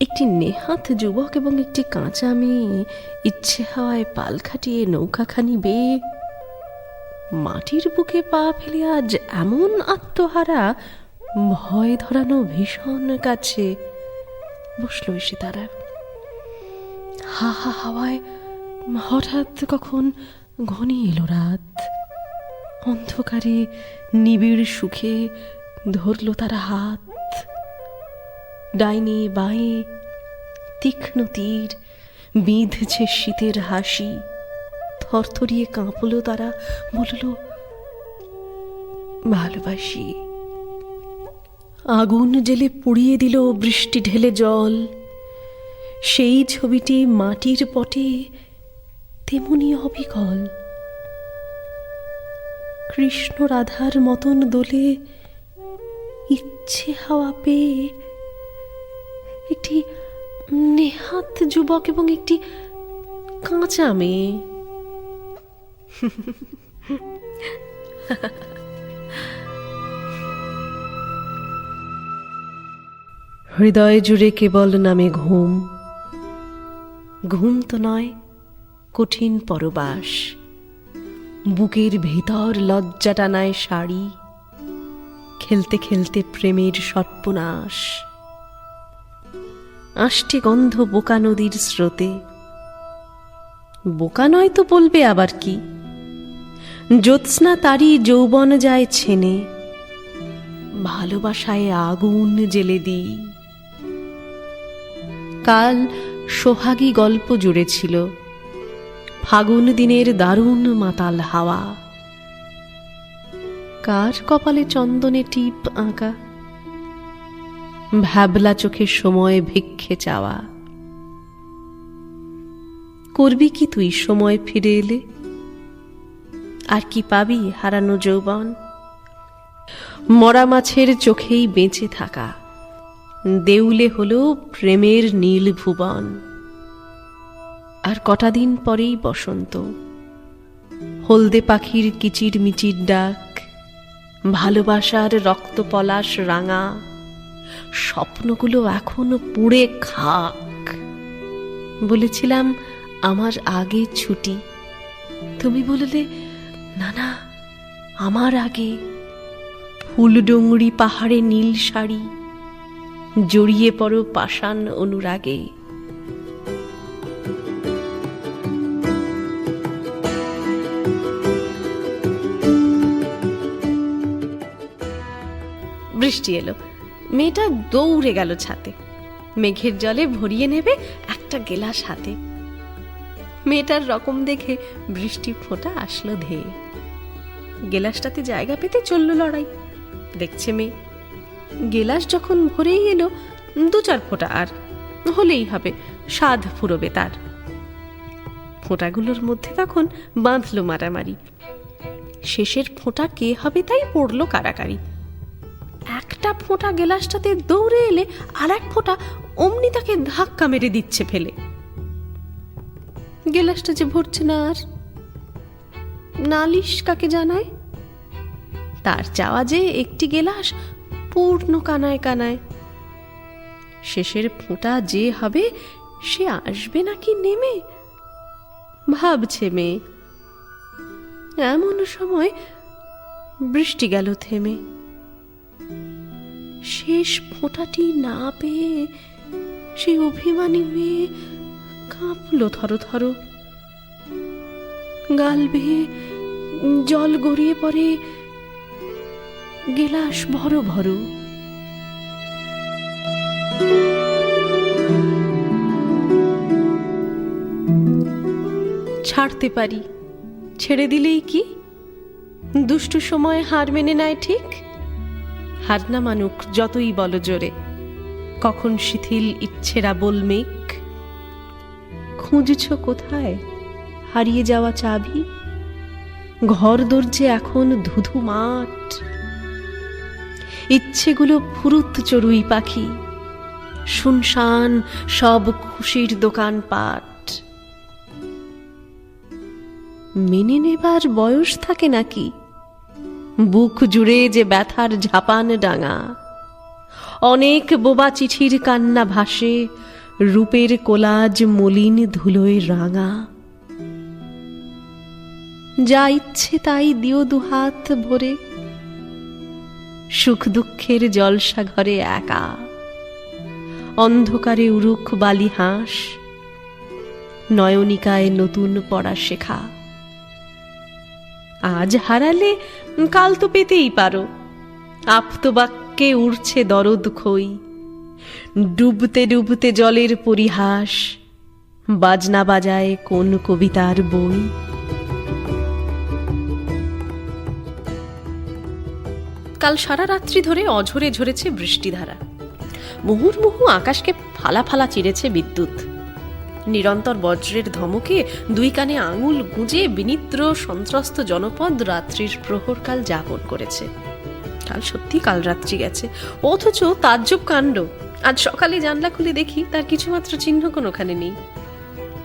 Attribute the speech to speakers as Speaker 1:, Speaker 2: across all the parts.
Speaker 1: একটি নেহাত যুবক এবং একটি কাঁচা মেয়ে ইচ্ছে হওয়ায় পাল খাটিয়ে নৌকাখানি বেয়ে মাটির বুকে পা ফেলে আজ এমন আত্মহারা, ভয় ধরানো ভীষণ কাছে বসল এসে তারা। হা হা, হাওয়ায় হঠাৎ কখন ঘনি এলো রাত। অন্ধকারে নিবিড় সুখে ধরল তারা হাত। ডাইনে বাঁয়ে তীক্ষ্ণ তীর বিঁধছে শীতের হাসি। থরথরিয়ে কাঁপল তারা, বলল, ভালোবাসি। আগুন জেলে পুড়িয়ে দিল বৃষ্টি ঢেলে জল। সেই ছবিটি মাটির পটে তেমনি অবিকল। কৃষ্ণ রাধার মতন দোলে ইচ্ছে হাওয়া পেয়ে একটি নেহাত যুবক এবং একটি কাঁচা মেয়ে। হৃদয় জুড়ে কেবল নামে ঘুম। ঘুম তো নয়, কঠিন পরবাস। বুকের ভিতর লজ্জা টানায় শাড়ি। খেলতে খেলতে প্রেমের সর্পনাশ। আষ্টে গন্ধ বোকা নদীর স্রোতে। বোকা নয় তো বলবে আবার কি? জ্যোৎস্না তারই যৌবন যায় ছেনে, ভালোবাসায় আগুন জেলে দিই। কাল সোহাগী গল্প জুড়েছিল, ফাগুন দিনের দারুণ মাতাল হাওয়া। কার কপালে চন্দনে টিপ আঁকা? ভ্যাবলা চোখে সময় ভিক্ষে চাওয়া। করবি কি তুই সময় ফিরে এলে? আর কি পাবি হারানো যৌবন? মরা মাছের চোখেই বেঁচে থাকা। দেউলে হলো প্রেমের নীল ভুবন। আর কটা দিন পরেই বসন্ত। হলদে পাখির কিচির মিচির ডাক। ভালোবাসার রক্ত পলাশ রাঙা। স্বপ্নগুলো এখনও পুড়ে খাক। বলেছিলাম, আমার আগে ছুটি। তুমি বললে, না না, আমার আগে। ফুলডুংরি পাহাড়ে নীল শাড়ি, জড়িয়ে পড়ো পাষাণ অনুরাগে। বৃষ্টি এলো। মেয়েটা দৌড়ে গেল ছাতে। মেঘের জলে ভরিয়ে নেবে একটা গেলাস হাতে। মেয়েটার রকম দেখে বৃষ্টি ফোঁটা আসলো ধেয়ে। গেলাসটাতে জায়গা পেতে চলল লড়াই। দেখছে মেয়ে। গেলাস যখন ভরেই এলো, দু চার ফোঁটা আর। হলেই হবে, স্বাদ ফুরবে তার। ফোঁটাগুলোর মধ্যে তখন বাঁধলো মারামারি। শেষের ফোঁটা কে হবে তাই পড়ল কারাকারি। একটা ফোঁটা গেলাসটাতে দৌড়ে এলে আর এক ফোঁটা অমনি তাকে ধাক্কা মেরে দিচ্ছে ফেলে। গেলাসটা যে ভরছে না আর? নালিশ কাকে জানায়? তার চাওয়া যে একটি গেলাস পূর্ণ কানায় কানায়। শেষের ফোঁটা যে হবে, সে আসবে নাকি নেমে? ভাবছে মেয়ে। এমন সময় বৃষ্টি গেল থেমে। শেষ ফোঁটাটি না পেয়ে সে অভিমানী মেয়ে কাঁপল থরো থরো। গাল বেয়ে জল গড়িয়ে পড়ে গেলাস ভরো ভরো। ছাড়তে পারি, ছেড়ে দিলেই কি? দুষ্টু সময় হার মেনে নেয় ঠিক? হার না মানুক যতই বল জোরে। কখন শিথিল ইচ্ছেরা বলমেক খুঁজছ কোথায়? হারিয়ে যাওয়া চাবি? ঘর দরজে এখন ধুধু মাঠ। ইচ্ছেগুলো ফুরুত চড়ুই পাখি। শুনশান সব খুশির দোকানপাট মেনে নেবার বয়স থাকে নাকি? বুক জুড়ে যে ব্যথার ঝাপান ডাঙা। অনেক বোবা চিঠির কান্না ভাসে, রূপের কোলাজ মলিন ধুলোয় রাঙা। যা ইচ্ছে তাই দিও দুহাত ভরে, সুখ দুঃখের জলসা ঘরে একা। অন্ধকারে উরুখ বালি হাঁস, নয়নিকায় নতুন পড়া শেখা। আজ হারালে কাল তো পেতেই পারো। আপ্তবাক্যে উড়ছে দরদ খই। ডুবতে ডুবতে জলের পরিহাস। বাজনা বাজায় কোন কবিতার বই। কাল সারা রাত্রি ধরে অঝরে ঝরেছে বৃষ্টিধারা। মুহুর্মুহু আকাশকে ফালা ফালা চিরেছে বিদ্যুৎ। নিরন্তর বজ্রের ধমকে দুই কানে আঙুল গুঁজে বিনিদ্র সন্ত্রস্ত জনপদ রাত্রির প্রহরকাল যাপন করেছে। কাল সত্যি কাল রাত্রি গেছে। অথচ তাজ্জব কাণ্ড। আজ সকালে জানলা খুলে দেখি তার কিছুমাত্র চিহ্ন কোনোখানে নেই।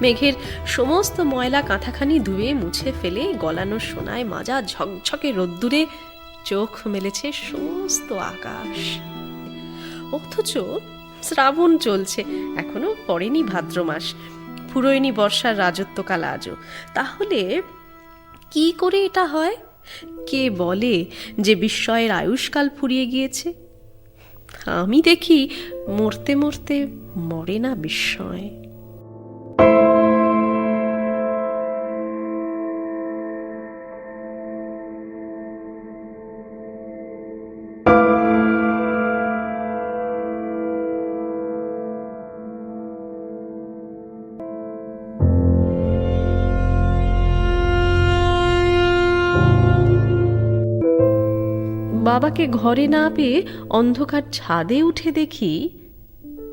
Speaker 1: মেঘের সমস্ত ময়লা কাঁথাখানি ধুয়ে মুছে ফেলে গলানো সোনায় মাজা ঝকঝকে রোদ্দুরে চোখ মেলেছে সমস্ত আকাশ। অথচ শ্রাবণ চলছে। এখনও পড়েনি ভাদ্র মাস। ফুরোয়নি বর্ষার রাজত্বকাল আজও। তাহলে কি করে এটা হয়? কে বলে যে বিস্ময়ের আয়ুষ্কাল ফুরিয়ে গিয়েছে? আমি দেখি মরতে মরতে মরে না বিস্ময়। বাবাকে ঘরে না পেয়ে অন্ধকার ছাদে উঠে দেখি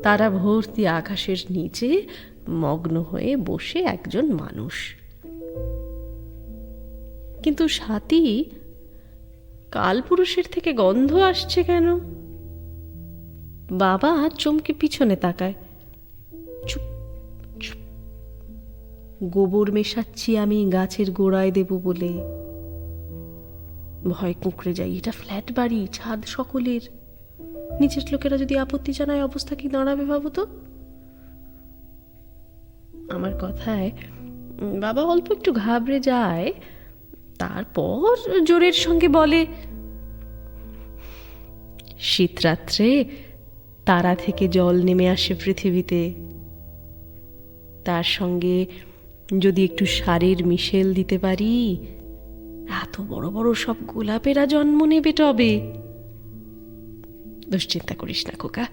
Speaker 1: তারা ভর্তি আকাশের নিচে মগ্ন হয়ে বসে একজন মানুষ। কিন্তু সাথী, কালপুরুষের থেকে গন্ধ আসছে কেন? বাবা চমকে পিছনে তাকায়। চুপ চুপ। গোবর মেশাচ্ছি আমি গাছের গোড়ায় দেব বলে। ভয় কুঁকড়ে যাই এটা ফ্ল্যাট বাড়ি, ছাদ সকলের। নিচের লোকেরা যদি আপত্তি জানায় অবস্থা কি দাঁড়াবে ভাবো তো? আমার কথায় বাবা অল্প একটু ঘাবড়ে যায়, তারপর জোরের সঙ্গে বলে, শীতরাত্রে তারা থেকে জল নেমে আসে পৃথিবীতে। তার সঙ্গে যদি একটু সারের মিশেল দিতে পারি এত বড় বড় সব গোলাপেরা জন্ম নেবে টবে। দুশ্চিন্তা করিস না, খোকা।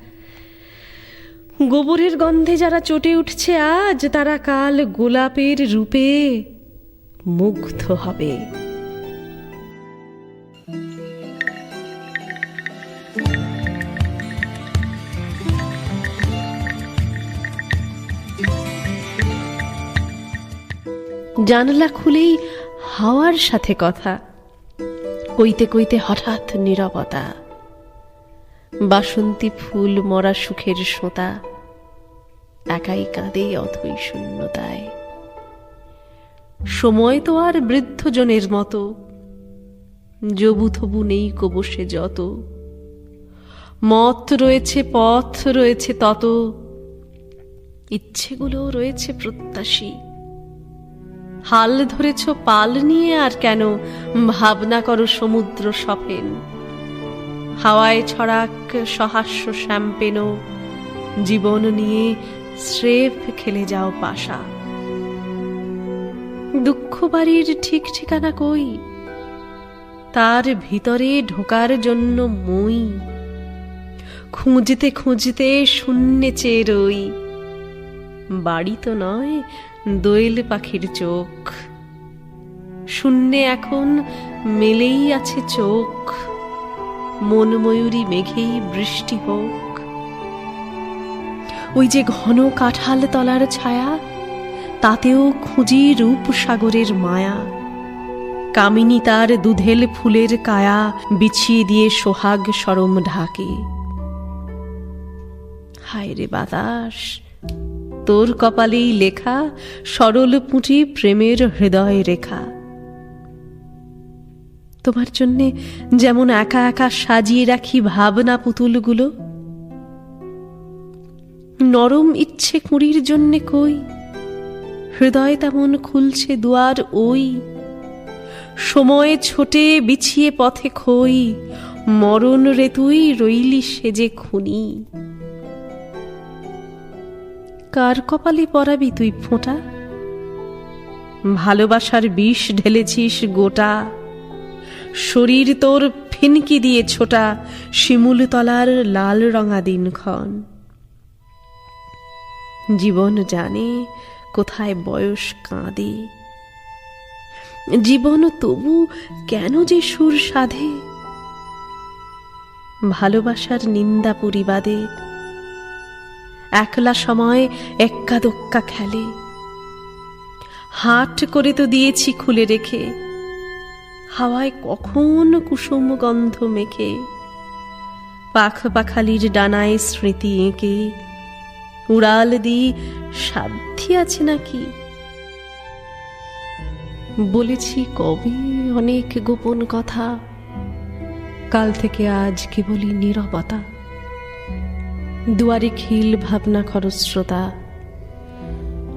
Speaker 1: গোবরের গন্ধে যারা চটে উঠছে আজ, তারা কাল গোলাপের রূপে মুগ্ধ হবে। জানলা খুলেই হাওয়ার সাথে কথা। কইতে কইতে হঠাৎ নীরবতা। বাসন্তী ফুল মরা সুখের সোঁতা। একাই কাঁদে অথই শূন্যতায়। সময় তো আর বৃদ্ধজনের মতো। জবু থবু নেই কবসে যত। মত রয়েছে, পথ রয়েছে তত। ইচ্ছেগুলো রয়েছে প্রত্যাশী। হাল ধরেছ পাল নিয়ে আর কেন ভাবনা করো সমুদ্র সফেন হাওয়ায় ছড়াক সহাস্য শ্যাম্পেন জীবন নিয়ে স্রেফ খেলে যাও পাশা। দুঃখ বাড়ির ঠিক ঠিকানা কই? তার ভিতরে ঢোকার জন্য মই। খুঁজতে খুঁজতে শূন্যে চেয়ে রই বাড়ি তো নয় দোয়েল পাখির চোখ। শূন্যে এখন মেলেই আছে চোখ। মন ময়ূরী মেঘেই বৃষ্টি হোক। ওই যে ঘন কাঁঠাল তলার ছায়া, তাতেও খুঁজি রূপ সাগরের মায়া। কামিনী তার দুধেল ফুলের কায়া বিছিয়ে দিয়ে সোহাগ সরম ঢাকে। হায় রে বাতাস। তোর কপালেই লেখা, সরল পুঁটি প্রেমের হৃদয় রেখা। তোমার জন্যে যেমন একা একা সাজিয়ে রাখি ভাবনা পুতুলগুলো, নরম ইচ্ছে কুঁড়ির জন্যে কই, হৃদয় তেমন খুলছে দুয়ার ওই। সময় ছোটে বিছিয়ে পথে খই, মরণ রে তুই রইলি সেজে খুনি। কার কপালে পরাবি তুই ফোঁটা? ভালোবাসার বিষ ঢেলেছিস গোটা। শরীর তোর ফিনকি দিয়ে ছোটা, শিমুল তলার লাল রঙা দিনক্ষণ। জীবন জানে কোথায় বয়স কাঁদে। জীবন তবু কেন যে সুর সাধে? ভালোবাসার নিন্দা পরিবাদের একলা সময় এক্কা দোক্কা খেলে। হাট করে তো দিয়েছি খুলে রেখে। হাওয়ায় কখন কুসুম গন্ধ মেখে। পাখ পাখালির ডানায় স্মৃতি এঁকে। উড়াল দি সাধ্যি আছে নাকি? বলেছি কবে অনেক গোপন কথা। কাল থেকে আজ কেবলই নীরবতা। দুয়ারে খিল ভাবনা খরস্রোতা।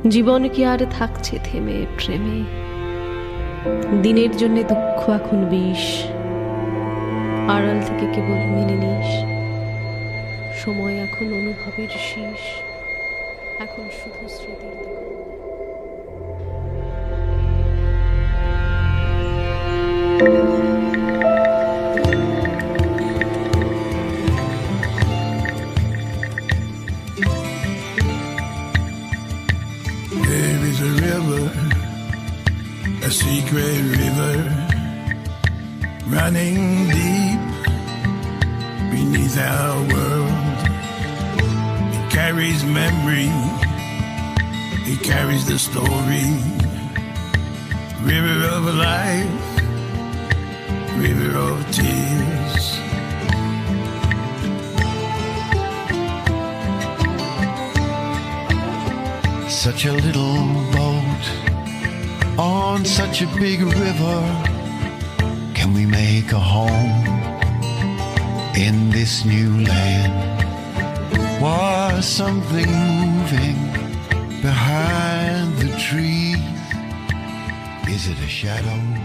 Speaker 1: জীবন কি আর থাকছে থেমে প্রেমে? দিনের জন্য দুঃখ এখন বিষ। আড়াল থেকে কেবল মেনে নিস। সময় এখন অনুভবের শেষ। এখন শুধু স্মৃতির
Speaker 2: secret river, running deep beneath our world. It carries memory, it carries the story. River of life, river of tears.
Speaker 3: Such a little boat on such a big river. Can we make a home in this new land? Was something moving behind the trees? Is it a shadow?